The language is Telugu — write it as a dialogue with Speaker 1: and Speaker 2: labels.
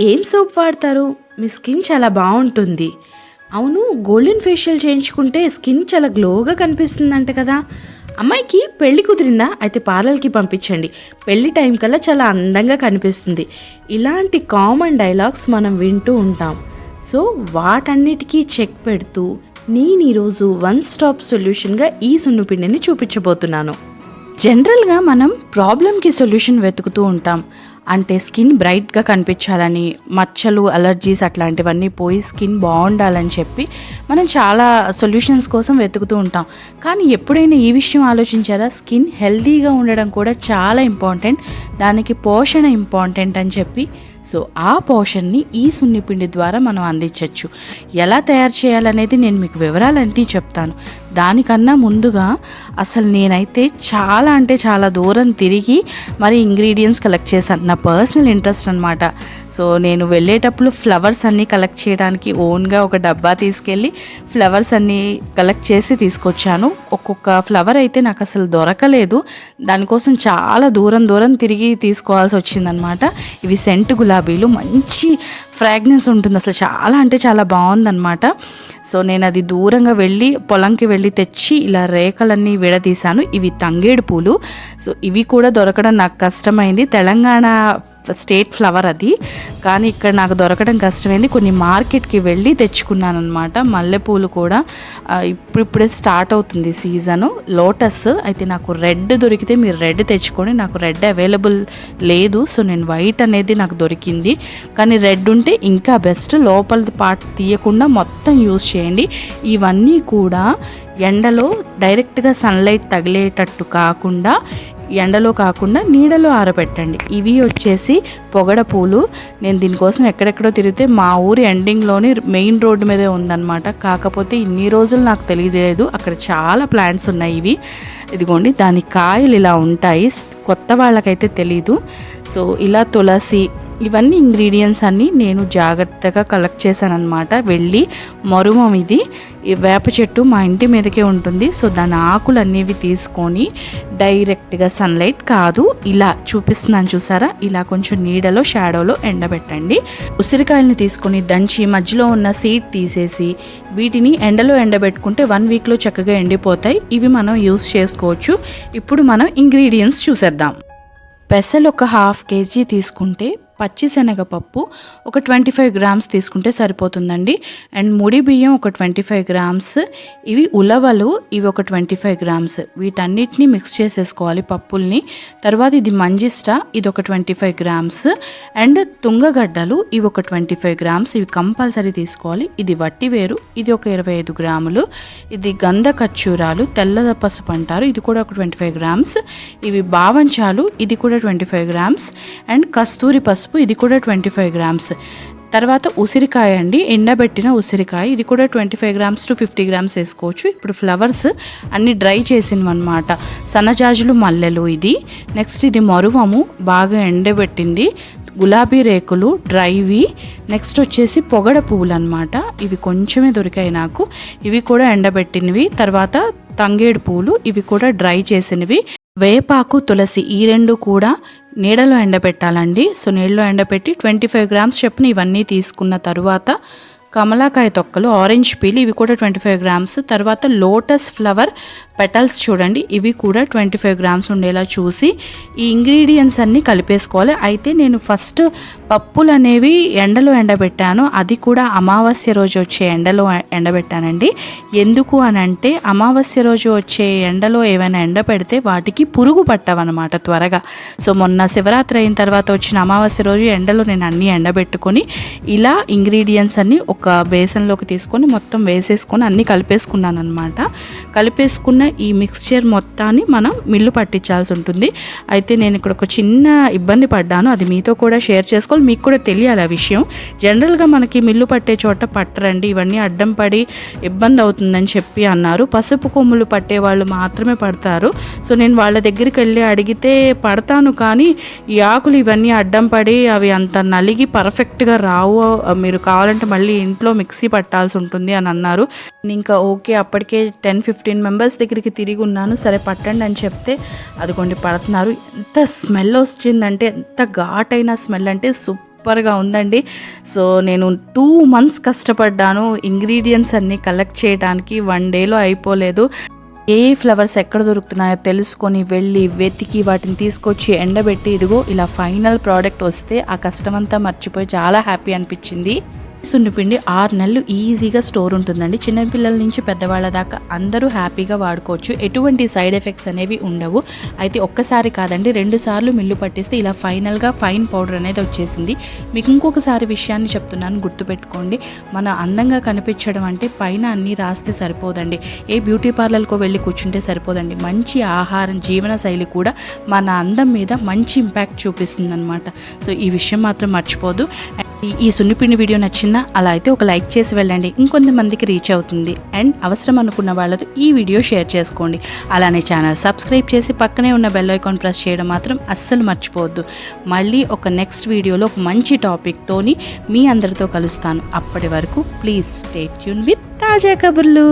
Speaker 1: ఏం సోప్ వాడతారు? మీ స్కిన్ చాలా బాగుంటుంది. అవును గోల్డెన్ ఫేషియల్ చేయించుకుంటే స్కిన్ చాలా గ్లోగా కనిపిస్తుందంట కదా. అమ్మాయికి పెళ్ళి కుదిరిందా? అయితే పార్లర్కి పంపించండి. పెళ్ళి టైం కల్లా చాలా అందంగా కనిపిస్తుంది. ఇలాంటి కామన్ డైలాగ్స్ మనం వింటూ ఉంటాం. సో వాటన్నిటికీ చెక్ పెడుతూ నేను ఈరోజు వన్ స్టాప్ సొల్యూషన్గా ఈ సున్నుపిండిని చూపించబోతున్నాను. జనరల్గా మనం ప్రాబ్లంకి సొల్యూషన్ వెతుకుతూ ఉంటాం. అంటే స్కిన్ బ్రైట్గా కనిపించాలని మచ్చలు అలర్జీస్ అట్లాంటివన్నీ పోయి స్కిన్ బాగుండాలని చెప్పి మనం చాలా సొల్యూషన్స్ కోసం వెతుకుతూ ఉంటాం. కానీ ఎప్పుడైనా ఈ విషయం ఆలోచించారా? స్కిన్ హెల్దీగా ఉండడం కూడా చాలా ఇంపార్టెంట్. దానికి పోషణ ఇంపార్టెంట్ అని చెప్పి సో ఆ పోషన్ని ఈ సున్నిపిండి ద్వారా మనం అందించవచ్చు ఎలా తయారు చేయాలనేది నేను మీకు వివరాలన్నీ చెప్తాను. దానికన్నా ముందుగా అసలు నేనైతే చాలా అంటే చాలా దూరం తిరిగి మరి ఇంగ్రీడియంట్స్ కలెక్ట్ చేశాను. నా పర్సనల్ ఇంట్రెస్ట్ అనమాట సో నేను వెళ్ళేటప్పుడు ఫ్లవర్స్ అన్నీ కలెక్ట్ చేయడానికి ఓన్గా ఒక డబ్బా తీసుకెళ్ళి ఫ్లవర్స్ అన్నీ కలెక్ట్ చేసి తీసుకొచ్చాను. ఒక్కొక్క ఫ్లవర్ అయితే నాకు అసలు దొరకలేదు. దానికోసం చాలా దూరం దూరం తిరిగి తీసుకోవాల్సి వచ్చిందనమాట ఇవి సెంట్ గులాబీలు మంచి ఫ్రాగ్నెన్స్ ఉంటుంది. అసలు చాలా అంటే చాలా బాగుందన్నమాట. సో నేను అది దూరంగా వెళ్ళి పొలంకి వెళ్ళి తెచ్చి ఇలా రేఖలన్నీ విడదీశాను. ఇవి తంగేడు పూలు. సో ఇవి కూడా దొరకడం నాకు కష్టమైంది. తెలంగాణ స్టేట్ ఫ్లవర్ అది. కానీ ఇక్కడ నాకు దొరకడం కష్టమైంది. కొన్ని మార్కెట్కి వెళ్ళి తెచ్చుకున్నాను అనమాట మల్లెపూలు కూడా ఇప్పుడిప్పుడే స్టార్ట్ అవుతుంది సీజను. లోటస్ అయితే నాకు రెడ్ దొరికితే మీరు రెడ్ తెచ్చుకొని నాకు రెడ్ అవైలబుల్ లేదు. సో నేను వైట్ అనేది నాకు దొరికింది. కానీ రెడ్ ఉంటే ఇంకా బెస్ట్. లోపల పార్ట్ తీయకుండా మొత్తం యూస్ చేయండి. ఇవన్నీ కూడా ఎండలో డైరెక్ట్గా సన్లైట్ తగిలేటట్టు కాకుండా ఎండలో కాకుండా నీడలో ఆరబెట్టండి. ఇవి వచ్చేసి పొగడ పూలు. నేను దీనికోసం ఎక్కడెక్కడో తిరిగితే మా ఊరి ఎండింగ్లోని మెయిన్ రోడ్డు మీదే ఉందన్నమాట. కాకపోతే ఇన్ని రోజులు నాకు తెలియలేదు. అక్కడ చాలా ప్లాంట్స్ ఉన్నాయి ఇవి. ఇదిగోండి దాని కాయలు ఇలా ఉంటాయి. కొత్త వాళ్ళకైతే తెలీదు. సో ఇలా తులసి ఇవన్నీ ఇంగ్రీడియంట్స్ అన్నీ నేను జాగ్రత్తగా కలెక్ట్ చేశాను అనమాట వెళ్ళి మరుమం ఇది ఈ వేప చెట్టు మా ఇంటి మీదకే ఉంటుంది. సో దాని ఆకులు అనేవి తీసుకొని డైరెక్ట్గా సన్లైట్ కాదు ఇలా చూపిస్తున్నాను చూసారా? ఇలా కొంచెం నీడలో షాడోలో ఎండబెట్టండి. ఉసిరికాయల్ని తీసుకొని దంచి మధ్యలో ఉన్న సీడ్ తీసేసి వీటిని ఎండలో ఎండబెట్టుకుంటే వన్ వీక్లో చక్కగా ఎండిపోతాయి. ఇవి మనం యూస్ చేసుకోవచ్చు. ఇప్పుడు మనం ఇంగ్రీడియంట్స్ చూసేద్దాం. పెసలు ఒక హాఫ్ కేజీ తీసుకుంటే పచ్చిశనగపప్పు ఒక ట్వంటీ ఫైవ్ గ్రామ్స్ తీసుకుంటే సరిపోతుందండి. అండ్ ముడి బియ్యం ఒక ట్వంటీ ఫైవ్ గ్రామ్స్. ఇవి ఉలవలు ఇవి ఒక ట్వంటీ ఫైవ్ గ్రామ్స్. వీటన్నిటిని మిక్స్ చేసేసుకోవాలి పప్పుల్ని. తర్వాత ఇది మంజిష్ట ఇది ఒక ట్వంటీ ఫైవ్ గ్రామ్స్. అండ్ తుంగగడ్డలు ఇవి ఒక ట్వంటీ ఫైవ్ గ్రామ్స్. ఇవి కంపల్సరీ తీసుకోవాలి. ఇది వట్టివేరు ఇది ఒక ఇరవై ఐదు గ్రాములు. ఇది గంధ కచ్చూరాలు తెల్ల పసుపు అంటారు ఇది కూడా ఒక ట్వంటీ ఫైవ్ గ్రామ్స్. ఇవి బావంచాలు ఇది కూడా ట్వంటీ ఫైవ్ గ్రామ్స్. అండ్ కస్తూరి పసుపు ఇది కూడా ట్వంటీ ఫైవ్ గ్రామ్స్. తర్వాత ఉసిరికాయ అండి ఎండబెట్టిన ఉసిరికాయ. ఇది కూడా twenty five grams to fifty grams వేసుకోవచ్చు. ఇప్పుడు ఫ్లవర్స్ అన్నీ డ్రై చేసినవన్నమాట. సన్నజాజులు మల్లెలు ఇది. నెక్స్ట్ ఇది మరువము బాగా ఎండబెట్టింది. గులాబీ రేకులు డ్రైవి. నెక్స్ట్ వచ్చేసి పొగడ పువ్వులు అనమాట ఇవి కొంచెమే దొరికాయి నాకు. ఇవి కూడా ఎండబెట్టినవి. తర్వాత తంగేడు పూలు ఇవి కూడా డ్రై చేసినవి. వేపాకు తులసి ఈ రెండు కూడా నీడలో ఎండబెట్టాలండి. సో నీడలో ఎండబెట్టి ట్వంటీ ఫైవ్ గ్రామ్స్ చొప్పున ఇవన్నీ తీసుకున్న తరువాత కమలాకాయ తొక్కలు ఆరెంజ్ పీల్ ఇవి కూడా ట్వంటీ ఫైవ్ గ్రామ్స్ తర్వాత లోటస్ ఫ్లవర్ పెటల్స్ చూడండి ఇవి కూడా ట్వంటీ ఫైవ్ గ్రామ్స్ ఉండేలా చూసి ఈ ఇంగ్రీడియంట్స్ అన్నీ కలిపేసుకోవాలి. అయితే నేను ఫస్ట్ పప్పులు అనేవి ఎండలో ఎండబెట్టాను. అది కూడా అమావాస్య రోజు వచ్చే ఎండలో ఎండబెట్టానండి. ఎందుకు అని అంటే అమావాస్య రోజు వచ్చే ఎండలో ఏమైనా ఎండబెడితే వాటికి పురుగు పట్టవన్నమాట త్వరగా. సో మొన్న శివరాత్రి అయిన తర్వాత వచ్చిన అమావాస్య రోజు ఎండలో నేను అన్నీ ఎండబెట్టుకొని ఇలా ఇంగ్రీడియంట్స్ అన్నీ ఒక ఒక బేసన్లోకి తీసుకొని మొత్తం వేసేసుకొని అన్నీ కలిపేసుకున్నాను అనమాట కలిపేసుకున్న ఈ మిక్స్చర్ మొత్తాన్ని మనం మిల్లు పట్టించాల్సి ఉంటుంది. అయితే నేను ఇక్కడ ఒక చిన్న ఇబ్బంది పడ్డాను. అది మీతో కూడా షేర్ చేసుకోవాలి. మీకు కూడా తెలియాలి ఆ విషయం. జనరల్గా మనకి మిల్లు పట్టే చోట పట్టరండి. ఇవన్నీ అడ్డం పడి ఇబ్బంది అవుతుందని చెప్పి అన్నారు. పసుపు కొమ్ములు పట్టే వాళ్ళు మాత్రమే పడతారు. సో నేను వాళ్ళ దగ్గరికి వెళ్ళి అడిగితే పడతాను కానీ ఈ ఆకులు ఇవన్నీ అడ్డం పడి అవి అంత నలిగి పర్ఫెక్ట్గా రావు. మీరు కావాలంటే మళ్ళీ ఇంట్లో మిక్సీ పట్టాల్సి ఉంటుంది అని అన్నారు. ఇంకా ఓకే అప్పటికే టెన్ ఫిఫ్టీన్ మెంబర్స్ దగ్గరికి తిరిగి ఉన్నాను. సరే పట్టండి అని చెప్తే అదిగోండి పడుతున్నారు. ఎంత స్మెల్ వచ్చిందంటే ఎంత ఘాటైన స్మెల్ అంటే
Speaker 2: సూపర్గా ఉందండి. సో నేను టూ మంత్స్ కష్టపడ్డాను. ఇంగ్రీడియంట్స్ అన్నీ కలెక్ట్ చేయడానికి వన్ డేలో అయిపోలేదు. ఏ ఫ్లవర్స్ ఎక్కడ దొరుకుతున్నాయో తెలుసుకొని వెళ్ళి వెతికి వాటిని తీసుకొచ్చి ఎండబెట్టి ఇదిగో ఇలా ఫైనల్ ప్రోడక్ట్ వస్తే ఆ కష్టమంతా మర్చిపోయి చాలా హ్యాపీ అనిపించింది. సున్నిపిండి ఆరు నెలలు ఈజీగా స్టోర్ ఉంటుందండి. చిన్నపిల్లల నుంచి పెద్దవాళ్ళ దాకా అందరూ హ్యాపీగా వాడుకోవచ్చు. ఎటువంటి సైడ్ ఎఫెక్ట్స్ అనేవి ఉండవు. అయితే ఒక్కసారి కాదండి రెండు సార్లు మిల్లు పట్టిస్తే ఇలా ఫైనల్గా ఫైన్ పౌడర్ అనేది వచ్చేసింది. మీకు ఇంకొకసారి విషయాన్ని చెప్తున్నాను గుర్తుపెట్టుకోండి. మన అందంగా కనిపించడం అంటే పైన అన్నీ రాస్తే సరిపోదండి. ఏ బ్యూటీ పార్లర్కో వెళ్ళి కూర్చుంటే సరిపోదండి. మంచి ఆహారం జీవన శైలి కూడా మన అందం మీద మంచి ఇంపాక్ట్ చూపిస్తుందన్నమాట. సో ఈ విషయం మాత్రం మర్చిపోదు. ఈ సున్నిపిండి వీడియో నచ్చిందా? అలా అయితే ఒక లైక్ చేసి వెళ్ళండి. ఇంకొంతమందికి రీచ్ అవుతుంది. అండ్ అవసరం అనుకున్న వాళ్ళతో ఈ వీడియో షేర్ చేసుకోండి. అలానే ఛానల్ సబ్స్క్రైబ్ చేసి పక్కనే ఉన్న బెల్ ఐకాన్ ప్రెస్ చేయడం మాత్రం అస్సలు మర్చిపోవద్దు. మళ్ళీ ఒక నెక్స్ట్ వీడియోలో ఒక మంచి టాపిక్తోని మీ అందరితో కలుస్తాను. అప్పటి వరకు ప్లీజ్ స్టే ట్యూన్ విత్ తాజా కబుర్లు.